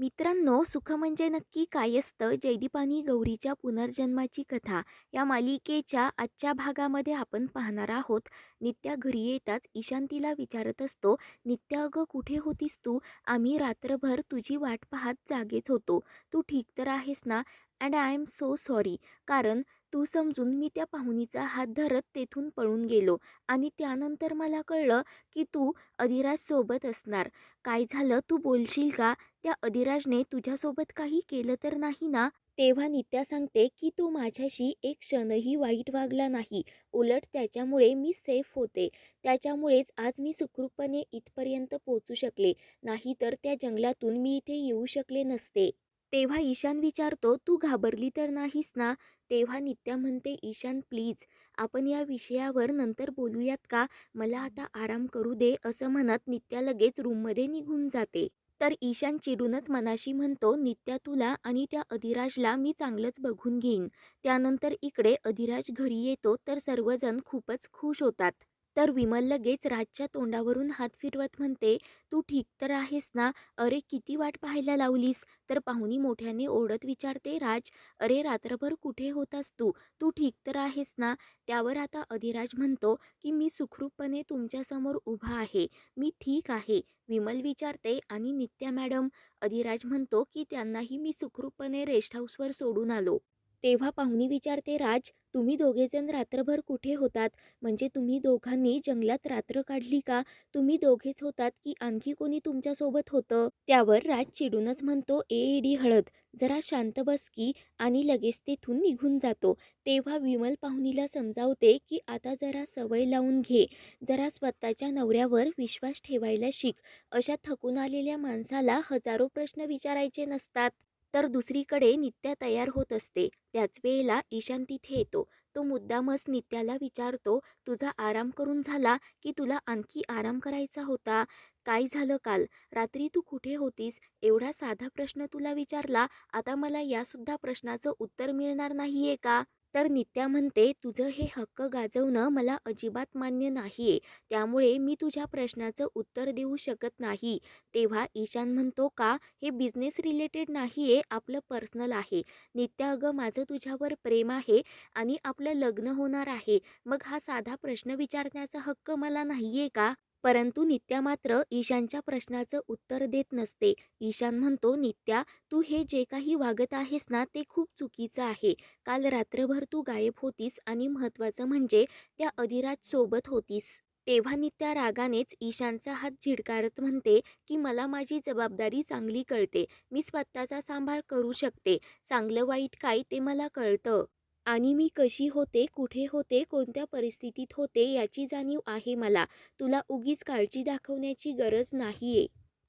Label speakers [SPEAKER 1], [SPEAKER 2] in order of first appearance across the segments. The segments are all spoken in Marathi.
[SPEAKER 1] मित्रांनो सुख म्हणजे नक्की काय असतं? जयदीपानी गौरीच्या पुनर्जन्माची कथा या मालिकेच्या आजच्या भागामध्ये आपण पाहणार आहोत. नित्या घरी येताच ईशान तिला विचारत असतो नित्या अगं कुठे होतीस तू? आम्ही रात्रभर तुझी वाट पाहत जागेच होतो. तू ठीक तर आहेस ना? And I am so sorry कारण तू समजून मी त्या पाहुणीचा हात धरत तेथून पळून गेलो. आणि त्यानंतर मला कळलं की तू अधिराज सोबत असणार. काय झालं? तू बोलशील का? त्या अधिराजने तुझ्यासोबत काही केलं तर नाही ना? तेव्हा नित्या सांगते की तो माझ्याशी एक क्षणही वाईट वागला नाही. उलट त्याच्यामुळे मी सेफ होते. त्याच्यामुळेच आज मी सुखरूपपणे इथपर्यंत पोचू शकले. नाहीतर त्या जंगलातून मी इथे येऊ शकले नसते. तेव्हा ईशान विचारतो तू घाबरली तर नाहीस ना? तेव्हा नित्या म्हणते ईशान प्लीज आपण या विषयावर नंतर बोलूयात का? मला आता आराम करू दे असं म्हणत नित्या लगेच रूममध्ये निघून जाते. तर ईशान चिडूनच मनाशी म्हणतो नित्या तुला आणि त्या अधिराजला मी चांगलंच बघून घेईन. त्यानंतर इकडे अधिराज घरी येतो तर सर्वजण खूपच खुश होतात. तर विमल लगेच राजच्या तोंडावरून हात फिरवत म्हणते तू ठीक तर आहेस ना? अरे किती वाट पाहायला लावलीस? तर पाहुणी मोठ्याने ओढत विचारते राज अरे रात्रभर कुठे होतास तू? तू ठीक तर आहेस ना? त्यावर आता अधिराज म्हणतो की मी सुखरूपपणे तुमच्यासमोर उभा आहे. मी ठीक आहे. विमल विचारते आणि नित्या मॅडम? अधिराज म्हणतो की त्यांनाही मी सुखरूपपणे रेस्ट हाऊसवर सोडून आलो. तेव्हा पाहुणी विचारते राज तुम्ही दोघेजण रात्रभर कुठे होतात? म्हणजे तुम्ही दोघांनी जंगलात रात्र काढली का? तुम्ही दोघेच होतात की आणखी कोणी तुमच्यासोबत होतं? त्यावर राज चिडूनच म्हणतो ए डी हळद जरा शांत बस की आणि लगेच तेथून निघून जातो. तेव्हा विमल पाहुणीला समजावते की आता जरा सवय लावून घे जरा स्वतःच्या नवऱ्यावर विश्वास ठेवायला शिक. अशा थकून आलेल्या माणसाला हजारो प्रश्न विचारायचे नसतात. तर दुसरीकडे नित्या तयार होत असते. त्याच वेळेला ईशान तिथे येतो. तो मुद्दामच नित्याला विचारतो तुझा आराम करून झाला की तुला आणखी आराम करायचा होता? काय झालं काल? रात्री तू कुठे होतीस? एवढा साधा प्रश्न तुला विचारला आता मला यासुद्धा प्रश्नाचं उत्तर मिळणार नाहीये का? तर नित्या म्हणते तुझं हे हक्क गाजवणं मला अजिबात मान्य नाहीये. त्यामुळे मी तुझ्या प्रश्नाचं उत्तर देऊ शकत नाही तेव्हा ईशान म्हणतो का? हे बिझनेस रिलेटेड नाही आहे आपलं पर्सनल आहे. नित्या अगं माझं तुझ्यावर प्रेम आहे आणि आपलं लग्न होणार आहे. मग हा साधा प्रश्न विचारण्याचा हक्क मला नाही आहे का? परंतु नित्या मात्र ईशानच्या प्रश्नाचं उत्तर देत नसते. ईशान म्हणतो नित्या तू हे जे काही वागत आहेस ना ते खूप चुकीचं आहे. काल रात्रभर तू गायब होतीस आणि महत्त्वाचं म्हणजे त्या अधिराज सोबत होतीस. तेव्हा नित्या रागानेच ईशानचा हात झिडकारत म्हणते की मला माझी जबाबदारी चांगली कळते. मी स्वतःचा सांभाळ करू शकते. चांगलं वाईट काय ते मला कळतं. आणि मी कशी होते कुठे होते कोणत्या परिस्थितीत होते याची जाणीव आहे मला. तुला उगीच काळजी दाखवण्याची गरज नाही आहे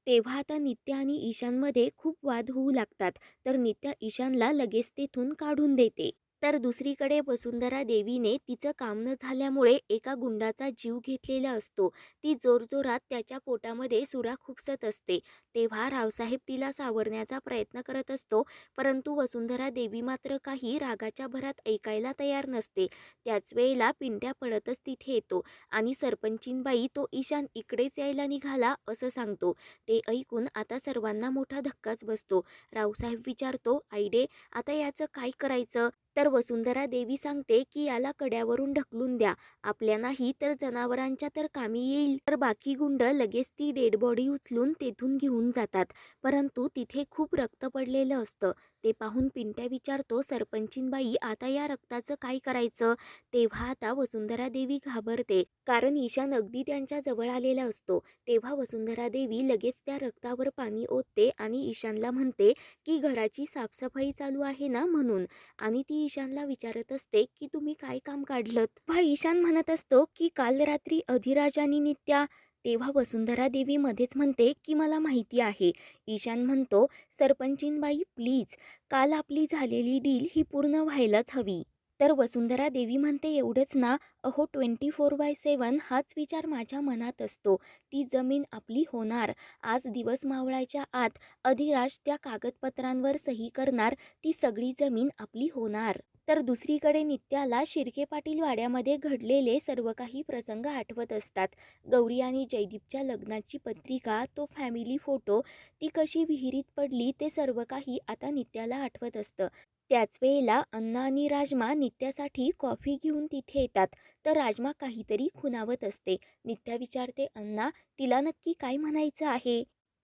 [SPEAKER 1] तेव्हा आता नित्या आणि ईशानमध्ये खूप वाद होऊ लागतात. तर नित्या ईशानला लगेच तेथून काढून देते. तर दुसरीकडे वसुंधरा देवीने तिचं काम न झाल्यामुळे एका गुंडाचा जीव घेतलेला असतो. ती जोरजोरात त्याच्या पोटामध्ये सुरा खुपसत असते. तेव्हा रावसाहेब तिला सावरण्याचा प्रयत्न करत असतो परंतु वसुंधरा देवी मात्र काही रागाच्या भरात ऐकायला तयार नसते. त्याच वेळेला पिंट्या पडतच तिथे येतो आणि सरपंचीनबाई तो ईशान इकडेच यायला निघाला असं सांगतो. ते ऐकून आता सर्वांना मोठा धक्काच बसतो. रावसाहेब विचारतो आईडे आता याचं काय करायचं? तर वसुंधरा देवी सांगते की याला कड्यावरून ढकलून द्या. आपल्या नाही तर जनावरांच्या तर कामी येईल. तर बाकी गुंड लगेच ती डेड बॉडी उचलून तेथून घेऊन जातात. परंतु तिथे खूप रक्त पडलेलं असतं. ते पाहून पिंट्या विचारतो सरपंचीनबाई आता या रक्ताचं काय करायचं? तेव्हा आता वसुंधरा देवी घाबरते. कारण ईशान अगदी त्यांच्या जवळ आलेला असतो. तेव्हा वसुंधरा देवी लगेच त्या रक्तावर पाणी ओतते आणि ईशानला म्हणते की घराची साफसफाई चालू आहे ना म्हणून. आणि ती ईशानला विचारत असते की तुम्ही काय काम काढलं हा ईशान म्हणत असतो की काल रात्री अधिराजानी नित्या तेव्हा वसुंधरा देवी मध्येच म्हणते की मला माहिती आहे. ईशान म्हणतो सरपंचीनबाई प्लीज काल आपली झालेली डील ही पूर्ण व्हायलाच हवी. तर वसुंधरा देवी म्हणते एवढंच ना अहो ट्वेंटी फोर बाय सेवन हाच विचार माझ्या मनात असतो. ती जमीन आपली होणार. आज दिवस मावळायच्या आत अधिराज त्या कागदपत्रांवर सही करणार ती सगळी जमीन आपली होणार. तर दुसरीकडे नित्याला शिर्के पाटील वाड्यामध्ये घडलेले सर्व काही प्रसंग आठवत असतात. गौरी आणि जयदीपच्या लग्नाची पत्रिका तो फॅमिली फोटो ती कशी विहिरीत पडली ते सर्व काही आता नित्याला आठवत असतं. त्याच वेळेला अण्णा आणि राजमा नित्यासाठी कॉफी घेऊन तिथे येतात. तर राजमा काहीतरी खुनावत असते. नित्या विचारते अण्णा तिला नक्की काय म्हणायचं आहे?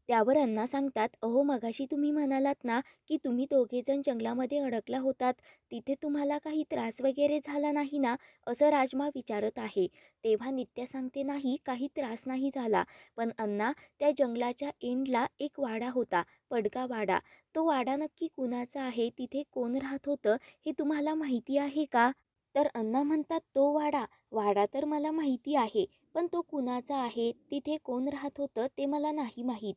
[SPEAKER 1] त्यावर अण्णा सांगतात अहो मगाशी तुम्ही म्हणालात ना की तुम्ही दोघेजण जंगलामध्ये अडकला होतात. तिथे तुम्हाला काही त्रास वगैरे झाला नाही ना? असं राजमा विचारत आहे. तेव्हा नित्या सांगते नाही काही त्रास नाही झाला. पण अण्णा त्या जंगलाच्या एंडला एक वाडा होता पडका वाडा. तो वाडा नक्की कुणाचा आहे? तिथे कोण राहत होतं? हे तुम्हाला माहिती आहे का? तर अण्णा म्हणतात तो वाडा. वाडा तर मला माहिती आहे. पण तो कुणाचा आहे तिथे कोण राहत होतं ते मला नाही माहीत.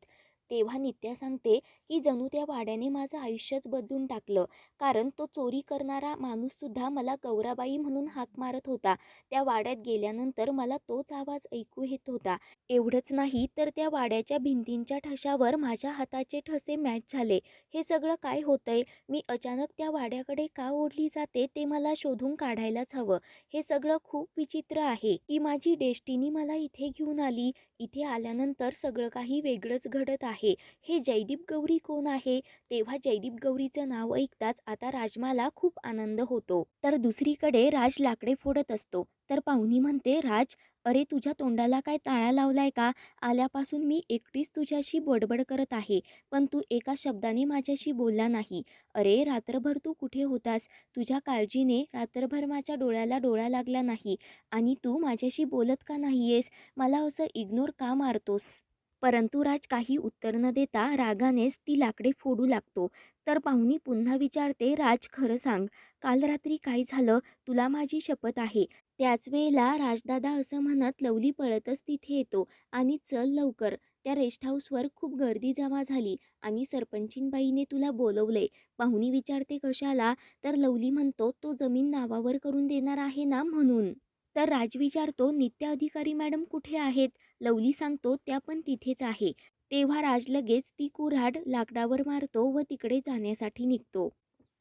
[SPEAKER 1] तेव्हा नित्या सांगते की जणू त्या वाड्याने माझं आयुष्यच बदलून टाकलं. कारण तो चोरी करणारा माणूससुद्धा मला गौराबाई म्हणून हाक मारत होता. त्या वाड्यात गेल्यानंतर मला तोच आवाज ऐकू येत होता. एवढंच नाही तर त्या वाड्याच्या भिंतींच्या ठशावर माझ्या हाताचे ठसे मॅच झाले. हे सगळं काय होतंय? मी अचानक त्या वाड्याकडे का ओढली जाते ते मला शोधून काढायलाच हवं. हे सगळं खूप विचित्र आहे की माझी डेस्टिनी मला इथे घेऊन आली. इथे आल्यानंतर सगळं काही वेगळंच घडत आहे. हे जयदीप गौरी कोण आहे? तेव्हा जयदीप गौरीचं नाव ऐकताच आता राजमाला खूप आनंद होतो. तर दुसरीकडे राज लाकडे फोडत असतो. तर पाहुणी म्हणते राज अरे तुझ्या तोंडाला काय ताळा लावलाय का? आल्यापासून मी एकटीच तुझ्याशी बडबड करत आहे. पण तू एका शब्दाने माझ्याशी बोलला नाही. अरे रात्रभर तू कुठे होतास? तुझ्या काळजीने रात्रभर माझ्या डोळ्याला डोळा लागला नाही. आणि तू माझ्याशी बोलत का नाही आहेस मला असं इग्नोर का मारतोस? परंतु राज काही उत्तर न देता रागानेच ती लाकडे फोडू लागतो. तर पाहुणी पुन्हा विचारते राज खरं सांग काल रात्री काय झालं? तुला माझी शपथ आहे. त्याच वेळेला राजदादा असं म्हणत लवली पळतच तिथे येतो आणि चल लवकर. त्या रेस्ट हाऊसवर खूप गर्दी जमा झाली आणि सरपंचीनबाईने तुला बोलवले. पाहुणी विचारते कशाला? तर लवली म्हणतो तो जमीन नावावर करून देणार आहे ना म्हणून. तर राज विचारतो नित्य अधिकारी मॅडम कुठे आहेत? लवली सांगतो त्या पण तिथेच आहे. तेव्हा राज लगेच ती कुऱ्हाड लाकडावर मारतो व तिकडे जाण्यासाठी निघतो.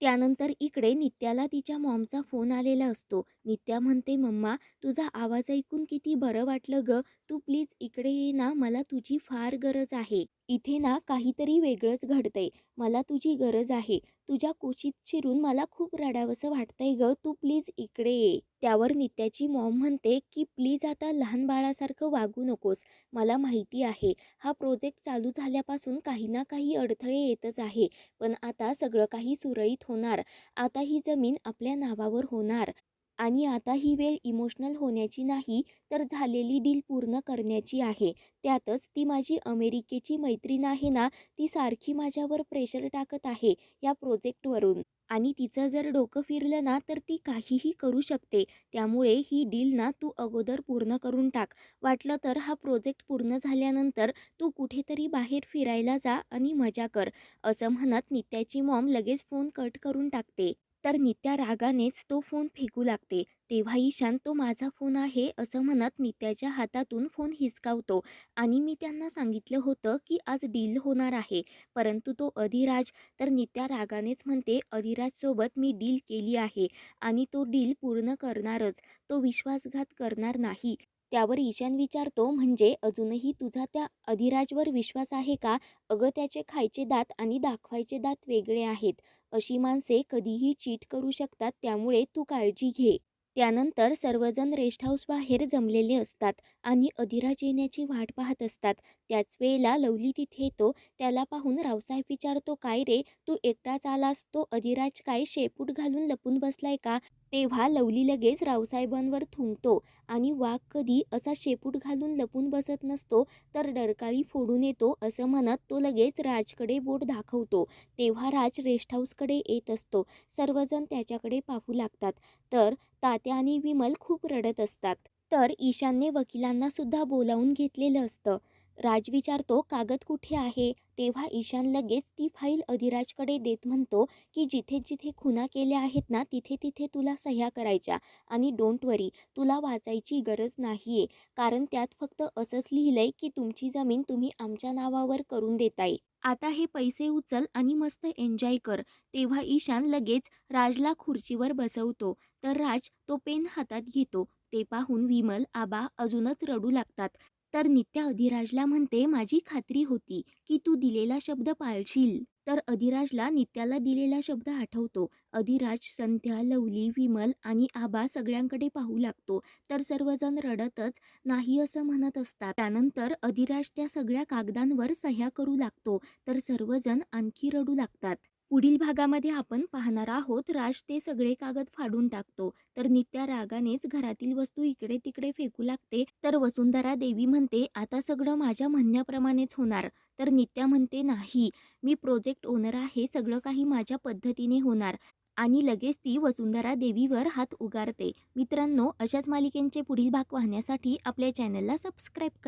[SPEAKER 1] त्यानंतर इकडे नित्याला तिच्या मॉमचा फोन आलेला असतो. नित्या म्हणते मम्मा तुझा आवाज ऐकून किती बरं वाटलं ग. तू प्लीज इकडे ये ना. मला तुझी फार गरज आहे. इथे ना काहीतरी वेगळंच घडतंय. मला तुझी गरज आहे. तुझ्या कुशीत शिरून मला खूप रडावंसं वाटतंय ग. तू प्लीज इकडे ये. त्यावर नित्याची मॉम म्हणते की प्लीज आता लहान बाळासारखं वागू नकोस. मला माहिती आहे. हा प्रोजेक्ट चालू झाल्यापासून काही ना काही अडथळे येतच आहे. पण आता सगळं काही सुरळीत होणार. आता ही जमीन आपल्या नावावर होणार. आणि आता ही वेळ इमोशनल होण्याची नाही तर झालेली डील पूर्ण करण्याची आहे. त्यातच ती माझी अमेरिकेची मैत्रीण आहे ना ती सारखी माझ्यावर प्रेशर टाकत आहे या प्रोजेक्टवरून आणि तिचं जर डोकं फिरलं ना तर ती काहीही करू शकते. त्यामुळे ही डील ना तू अगोदर पूर्ण करून टाक. वाटलं तर हा प्रोजेक्ट पूर्ण झाल्यानंतर तू कुठेतरी बाहेर फिरायला जा आणि मजा कर. असं म्हणत नित्याची मॉम लगेच फोन कट करून टाकते. तर नित्या रागानेच तो फोन फेकू लागते. तेव्हा ईशान तो माझा फोन आहे असं म्हणत नित्याच्या हातातून फोन हिसकावतो. आणि मी त्यांना सांगितलं होतं की आज डील होणार आहे. परंतु तो अधिराज तर नित्या रागानेच म्हणते अधिराजसोबत मी डील केली आहे आणि तो डील पूर्ण करणारच. तो विश्वासघात करणार नाही. त्यावर ईशान विचारतो म्हणजे अजूनही तुझा त्या अधिराजवर विश्वास आहे का? अगं त्याचे खायचे दात आणि दाखवायचे दात वेगळे आहेत. अशी माणसे कधीही चीट करू शकतात त्यामुळे तू काळजी घे. त्यानंतर सर्वजण रेस्ट हाऊस बाहेर जमलेले असतात आणि अधिराज येण्याची वाट पाहत असतात. त्याच वेळेला लवली तिथे येतो त्याला पाहून रावसाहेब विचारतो काय रे तू एकटाच आलास? तो अधिराज काय शेपूट घालून लपून बसलाय का? तेव्हा लवली लगेच रावसाहेबांवर थुंकतो आणि वाघ कधी असा शेपूट घालून लपून बसत नसतो तर डरकाळी फोडून येतो असं म्हणत तो लगेच राजकडे बोट दाखवतो. तेव्हा राज रेस्ट हाऊसकडे येत असतो. सर्वजण त्याच्याकडे पाहू लागतात. तर तात्या आणि विमल खूप रडत असतात. तर ईशानने वकिलांना सुद्धा बोलावून घेतलेलं असतं. राज विचारतो कागद कुठे आहे? तेव्हा ईशान लगेच ती फाईल अधिराजकडे देत म्हणतो की जिथे जिथे खुना केल्या आहेत ना तिथे तिथे तुला सह्या करायच्या. आणि डोंट वरी तुला वाचायची गरज नाही आहे कारण त्यात फक्त असंच लिहिलंय की तुमची जमीन तुम्ही आमच्या नावावर करून देताय. आता हे पैसे उचल आणि मस्त एन्जॉय कर. तेव्हा ईशान लगेच राजला खुर्चीवर बसवतो. तर राज तो पेन हातात घेतो. ते पाहून विमल आबा अजूनच रडू लागतात. तर नित्या अधिराजला म्हणते माझी खात्री होती की तू दिलेला शब्द पाळशील. तर अधिराजला नित्याला दिलेला शब्द आठवतो. अधिराज संध्या लवली विमल आणि आबा सगळ्यांकडे पाहू लागतो. तर सर्वजण रडतच नाही असं म्हणत असतात. त्यानंतर अधिराज त्या सगळ्या कागदांवर सह्या करू लागतो. तर सर्वजण आणखी रडू लागतात. पुढील भागामध्ये आपण पाहणार आहोत. राज ते सगळे कागद फाडून टाकतो. तर नित्या रागानेच घरातील वस्तू इकडे तिकडे फेकू लागते. तर वसुंधरा देवी म्हणते आता सगळं माझ्या म्हणण्याप्रमाणेच होणार. तर नित्या म्हणते नाही मी प्रोजेक्ट ओनर आहे. सगळं काही माझ्या पद्धतीने होणार. आणि लगेच ती वसुंधरा देवीवर हात उगारते. मित्रांनो अशाच मालिकेंचे पुढील भाग पाहण्यासाठी आपल्या चॅनलला सबस्क्राईब करा.